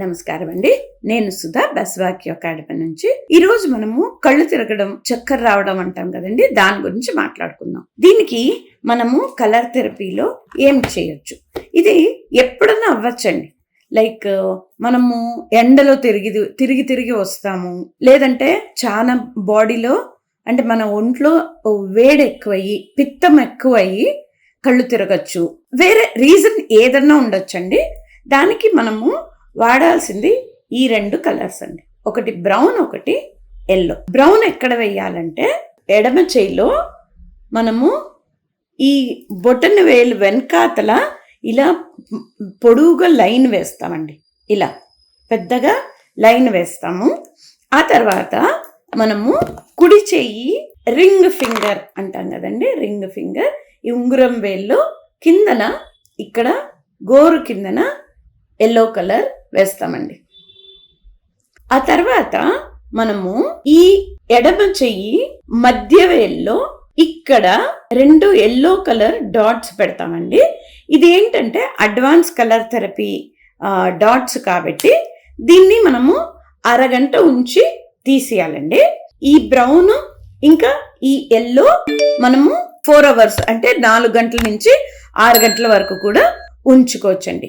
నమస్కారం అండి నేను సుధా బస్వాక్య అకాడమీ నుంచి. ఈ రోజు మనము కళ్ళు తిరగడం చక్కెర రావడం అంటాం కదండి. దాని గురించి మాట్లాడుకుందాం. దీనికి మనము కలర్ థెరపీలో ఏం చేయొచ్చు? ఇది ఎప్పుడన్నా అవ్వచ్చండి. లైక్ మనము ఎండలో తిరిగి తిరిగి తిరిగి వస్తాము. లేదంటే చాలా బాడీలో అంటే మన ఒంట్లో వేడి ఎక్కువయ్యి పిత్తం ఎక్కువయ్యి కళ్ళు తిరగచ్చు. వేరే రీజన్ ఏదన్నా ఉండొచ్చండి. దానికి మనము వాడాల్సింది ఈ రెండు కలర్స్ అండి. ఒకటి బ్రౌన్ ఒకటి ఎల్లో. బ్రౌన్ ఎక్కడ వేయాలంటే ఎడమ చేయిలో మనము ఈ బొటన్ వేలు వెనకాతల ఇలా పొడువుగా లైన్ వేస్తామండి. ఇలా పెద్దగా లైన్ వేస్తాము. ఆ తర్వాత మనము కుడి చెయ్యి రింగ్ ఫింగర్ అంటాం కదండి రింగ్ ఫింగర్. ఈ ఉంగురం వేల్లో కిందన ఇక్కడ గోరు కిందన ఎల్లో కలర్ వేస్తామండి. ఆ తర్వాత మనము ఈ ఎడమ చెయ్యి మధ్య వేల్లో ఇక్కడ రెండు ఎల్లో కలర్ డాట్స్ పెడతామండి. ఇది ఏంటంటే అడ్వాన్స్ కలర్ థెరపీ డాట్స్ కాబట్టి దీన్ని మనము అరగంట ఉంచి తీసేయాలండి. ఈ బ్రౌన్ ఇంకా ఈ ఎల్లో మనము ఫోర్ అవర్స్ అంటే నాలుగు గంటల నుంచి ఆరు గంటల వరకు కూడా ఉంచుకోవచ్చండి.